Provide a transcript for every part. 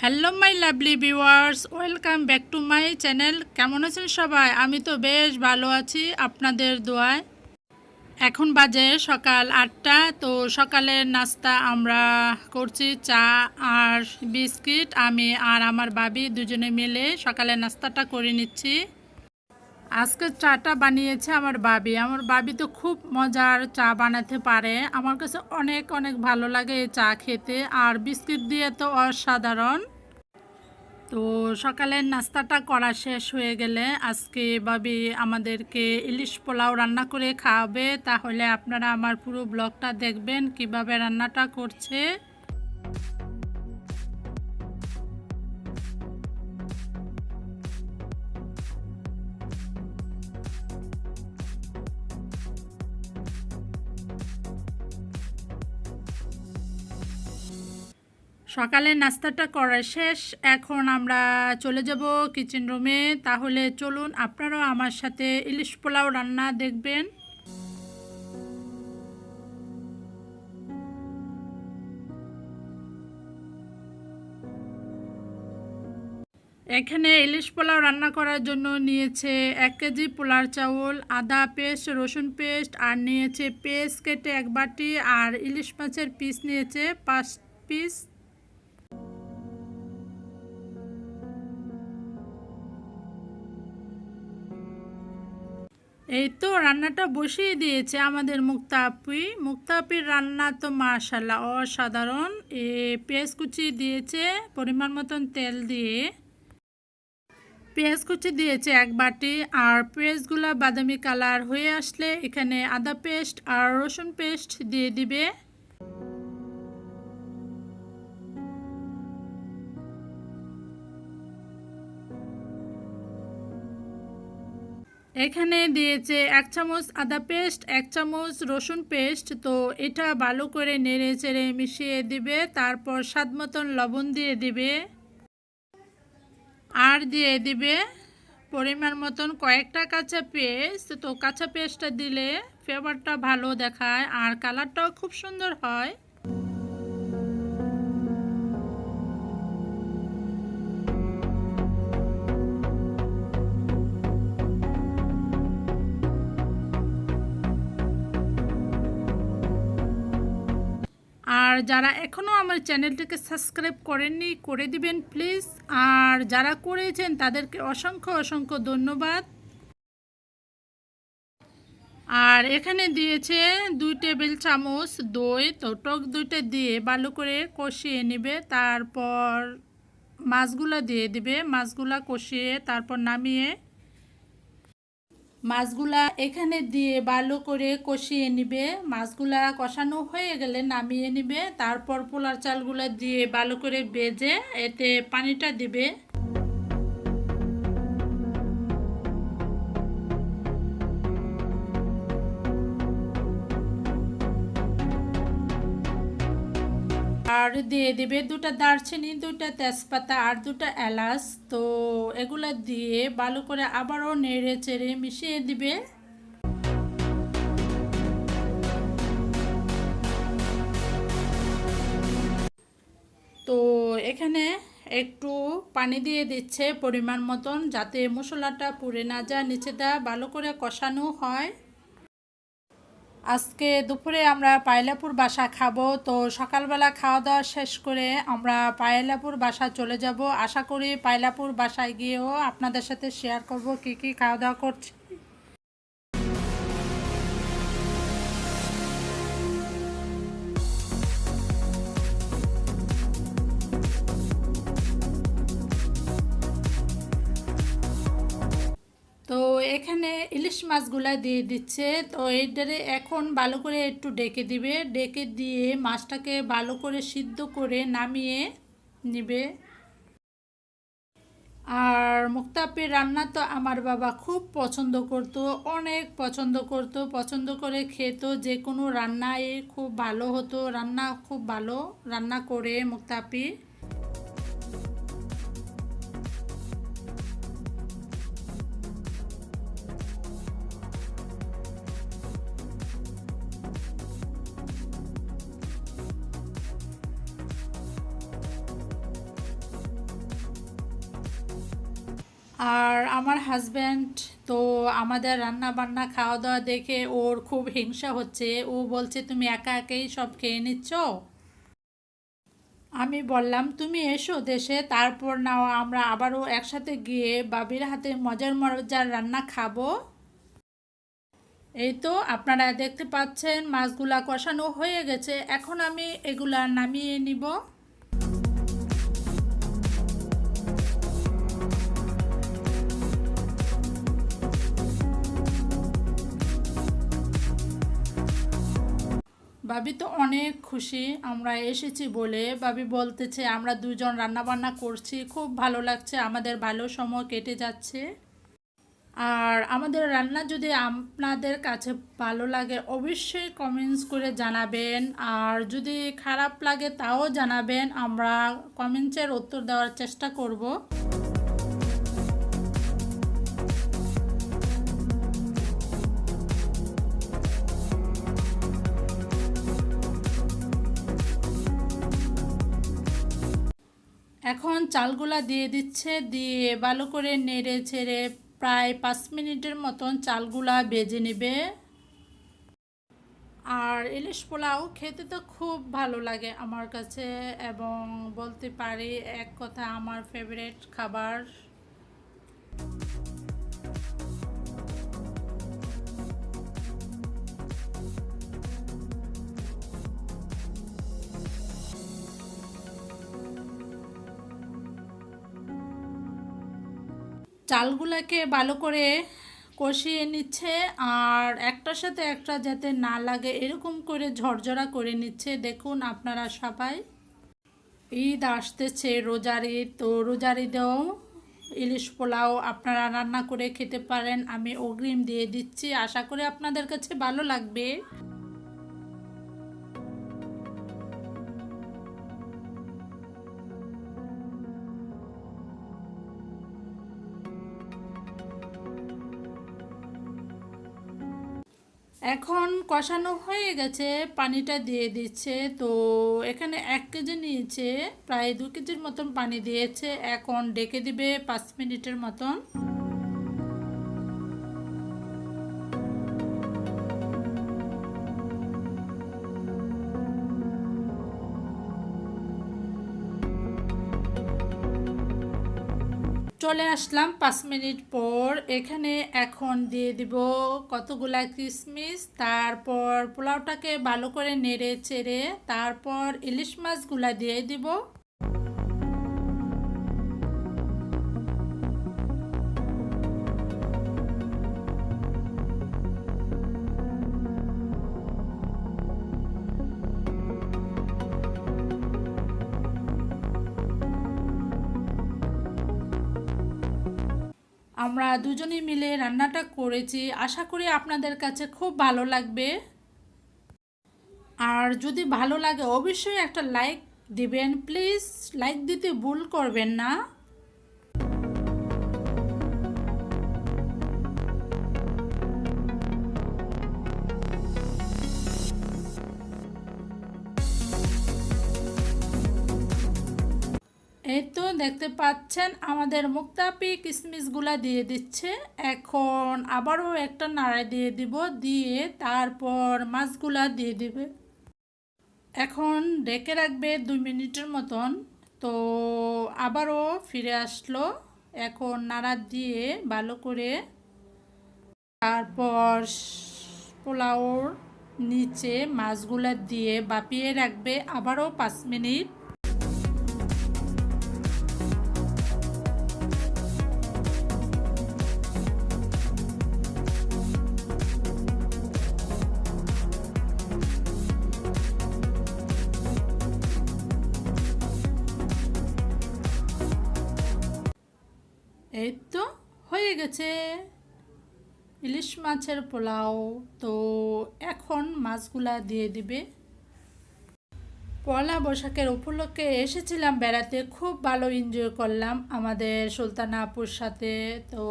Hello my lovely viewers welcome back to my channel কেমন আছেন সবাই? আমি তো বেশ ভালো আছি আপনাদের দোয়ায়। এখন বাজে সকাল আটটা, তো সকালের নাস্তা আমরা করছি চা আর বিস্কিট। আমি আর আমার বাবি দুজনে মিলে সকালের নাস্তাটা করে নিচ্ছি। আজকে চাটা বানিয়েছে আমার বাবি আমার বাবি তো খুব মজার চা বানাতে পারে। আমার কাছে অনেক অনেক ভালো লাগে এই চা খেতে। আর বিস্কিট দিয়ে তো অসাধারণ। তো সকালের নাস্তাটা করা শেষ হয়ে গেলে আজকে বাবি আমাদেরকে ইলিশ পোলাও রান্না করে খাওয়াবে। তাহলে আপনারা আমার পুরো ব্লগটা দেখবেন, কীভাবে রান্নাটা করছে। সকালের নাস্তাটা করা শেষ। এখন আমরা চলে যাব কিচেন রুমে তাহলে চলুন, আপনারাও আমার সাথে ইলিশ পোলাও রান্না দেখবেন। এখানে ইলিশ পোলাও রান্না করার জন্য নিয়েছে এক কেজি পোলার চাউল, আদা পেস্ট, রসুন পেস্ট, আর নিয়েছে পেস্ট কেটে এক বাটি, আর ইলিশ মাছের পিস নিয়েছে পাঁচ পিস এই তো রান্নাটা বসিয়ে দিয়েছে আমাদের মুক্তা আপি মুক্তা আপির রান্না তো মাশাল্লাহ অসাধারণ। এ পেঁয়াজ কুচি দিয়েছে, পরিমাণ মতন তেল দিয়ে। পেঁয়াজ কুচি দিয়েছে এক বাটি আর পেঁয়াজগুলো বাদামি কালার হয়ে আসলে এখানে আদা পেস্ট আর রসুন পেস্ট দিয়ে দিবে। এখানে দিয়েছে এক চামচ আদা পেস্ট, এক চামচ রসুন পেস্ট। তো এটা ভালো করে নেড়ে চেড়ে মিশিয়ে দিবে, তারপর স্বাদ মতন লবণ দিয়ে দিবে। আর দিয়ে দিবে পরিমাণ মতন কয়েকটা কাঁচা পেস্ট। তো কাঁচা পেস্টটা দিলে ফ্লেভারটা ভালো দেখায় আর কালারটাও খুব সুন্দর হয়। আর যারা এখনও আমার চ্যানেলটিকে সাবস্ক্রাইব করেননি, করে দিবেন প্লিজ। আর যারা করেছেন, তাদেরকে অসংখ্য অসংখ্য ধন্যবাদ। আর এখানে দিয়েছে দুই টেবিল চামচ দই। তো টক দুইটা দিয়ে ভালো করে কষিয়ে নেবে। তারপর মাছগুলো দিয়ে দিবে। মাছগুলা কষিয়ে তারপর নামিয়ে মাছগুলা এখানে দিয়ে ভালো করে কষিয়ে নিবে। মাছগুলা কষানো হয়ে গেলে নামিয়ে নিবে। তারপর পোলার চালগুলা দিয়ে ভালো করে বেজে এতে পানিটা দিবে। আর দিয়ে দিবে দুটা দারচিনি, দুটা তেজপাতা আর দুটা এলাচ। তো এগুলো দিয়ে ভালো করে আবারও নেড়ে চেড়ে মিশিয়ে দিবে। তো এখানে একটু পানি দিয়ে দিচ্ছে পরিমাণ মতন, যাতে মশলাটা পুড়ে না যায়, নিচেটা ভালো করে কষানো হয়। আজকে দুপুরে আমরা পায়লাপুর বাসা খাব। তো সকালবেলা খাওয়া দাওয়া শেষ করে আমরা পায়লাপুর বাসা চলে যাব। আশা করি পায়লাপুর বাসায় গিয়েও আপনাদের সাথে শেয়ার করব, কি কি খাওয়া দাওয়া করছি। মাছগুলা দিয়ে দিচ্ছে। তো এইটারে এখন ভালো করে একটু ডেকে দিবে। ডেকে দিয়ে মাছটাকে ভালো করে সিদ্ধ করে নামিয়ে নিবে। আর মুক্তাপির রান্না তো আমার বাবা খুব পছন্দ করতো, অনেক পছন্দ করতো। পছন্দ করে খেত, যে কোনো রান্নায় খুব ভালো হতো। রান্না খুব ভালো রান্না করে মুক্তাপি। আর আমার হাজব্যান্ড তো আমাদের রান্না বান্না খাওয়া দাওয়া দেখে ওর খুব হিংসা হচ্ছে। ও বলছে, তুমি একা একাই সব খেয়ে নিচ্ছ? আমি বললাম, তুমি এসো দেশে, তারপর নাও আমরা আবারও একসাথে গিয়ে বাবির হাতে মজার মজার রান্না খাব। এই তো আপনারা দেখতে পাচ্ছেন, মাছগুলা কষানো হয়ে গেছে। এখন আমি এগুলা নামিয়ে নিব। বাবি তো অনেক খুশি, আমরা এসেছি বলে। বাবি বলতেছে, আমরা দুজন রান্নাবান্না করছি, খুব ভালো লাগছে, আমাদের ভালো সময় কেটে যাচ্ছে। আর আমাদের রান্না যদি আপনাদের কাছে ভালো লাগে, অবশ্যই কমেন্টস করে জানাবেন। আর যদি খারাপ লাগে, তাও জানাবেন। আমরা কমেন্টসের উত্তর দেওয়ার চেষ্টা করব। এখন চালগুলা দিয়ে দিচ্ছে, দিয়ে ভালো করে নেড়ে ছেড়ে প্রায় পাঁচ মিনিটের মতন চালগুলা বেজে নেবে। আর ইলিশ পোলাও খেতে তো খুব ভালো লাগে আমার কাছে এবং বলতে পারি এক কথা আমার ফেভারেট খাবার। চালগুলোকে ভালো করে কষিয়ে নিচ্ছে আর একটার সাথে একটা যাতে না লাগে, এরকম করে ঝরঝরা করে নিচ্ছে। দেখুন আপনারা সবাই। ঈদ আসতেছে, রোজার ঈদ। তো রোজার ঈদেও ইলিশ পোলাও আপনারা রান্না করে খেতে পারেন। আমি অগ্রিম দিয়ে দিচ্ছি। আশা করি আপনাদের কাছে ভালো লাগবে। এখন কষানো হয়ে গেছে, পানিটা দিয়ে দিচ্ছে। তো এখানে এক কেজি নিয়েছে, প্রায় দু কেজির মতন পানি দিয়েছে। এখন ডেকে দিবে পাঁচ মিনিটের মতন। চলে আসলাম পাঁচ মিনিট পর। এখানে এখন দিয়ে দিব কতগুলা কিশমিশ তারপর পোলাওটাকে ভালো করে নেড়ে চেড়ে তারপর ইলিশ মাছগুলা দিয়ে দিব। আমরা দুজনে মিলে রান্নাটা করেছি। আশা করি আপনাদের কাছে খুব ভালো লাগবে। আর যদি ভালো লাগে, অবশ্যই একটা লাইক দিবেন। প্লিজ, লাইক দিতে ভুল করবেন না। দেখতে পাচ্ছেন, আমাদের মুক্তাপি কিশমিশগুলা দিয়ে দিচ্ছে। এখন আবারও একটা নাড়া দিয়ে দিব, দিয়ে তারপর মাছগুলা দিয়ে দিবে। এখন ডেকে রাখবে দুই মিনিটের মতন। তো আবারও ফিরে আসলো। এখন নাড়া দিয়ে ভালো করে তারপর পোলাওর নিচে মাছগুলা দিয়ে বাপিয়ে রাখবে আবারও পাঁচ মিনিট। হয়ে গেছে ইলিশ মাছের পোলাও তো এখন মাছগুলা দিয়ে দিবে। পয়লা বৈশাখের উপলক্ষে এসেছিলাম বেড়াতে খুব ভালো এনজয় করলাম আমাদের সুলতানা আপুর সাথে। তো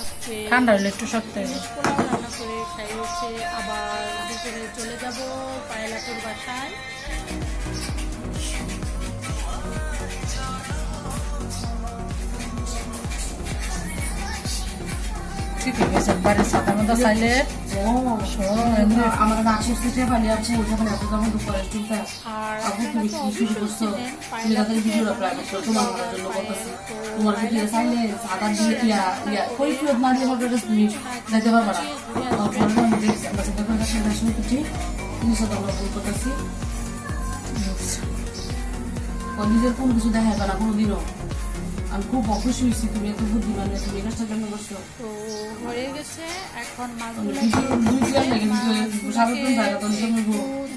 আজকে ঠান্ডা হলে একটু শক্ত পোলাও রান্না করে খাইয়েছে আবার দুপুরে চলে যাব পায়লাপুর বাসায়। শিখে গেছে বাড়ির সাদা মাদা চাইলে ও আমার নাচের সিটে পালিয়ে আছে মানে এত দাম দুপুরে চলতে আর আপু তুমি কি শুরু করছ? তুমি তাদের ভিডিওটা প্রাইভেট করো তোমার মনের জন্য করতেছি। তোমার ভিডিও চাইলে সাদা দিয়ে ইয়া ইয়া কই ফেরত না দিয়ে হবে তুমি যেতে পারবে না। তারপরে আমি দেখছি আমরা চিন্তা করে রাখি এটা করছি তুমি সাথে ভুল করতেছি নিজের কোনো কিছু দেখাবে না কোনোদিনও। আমি খুব অখুশি হয়েছি তুমি এত বুদ্ধিমান না, তুমি এই কাজটা কেন করছ। তো হয়ে গেছে এখন মাছগুলো ভিডিও দুই তিন লাগে ভিডিও সারাদিন যায় তখন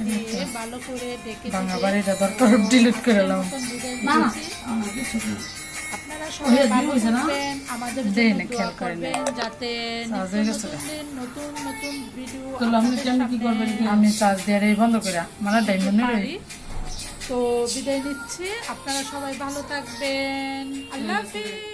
দিয়ে ভালো করে ডেকে বাংলা বাড়িটা দরকার ডিলিট করে এলাম। না না কিছু না আপনারা সবাই ভালো থাকবেন আমাদের জন্য দোয়া খেয়াল করি করবেন যাতে চার্জ নিত্য গেছে নতুন নতুন নতুন ভিডিও তাহলে আপনি কেমন কি করবেন? আমি চার্জ দিয়ে বন্ধ করে মানে ডাইমন্ড তো বিদায় নিচ্ছি। আপনারা সবাই ভালো থাকবেন। আল্লাহ হাফিজ।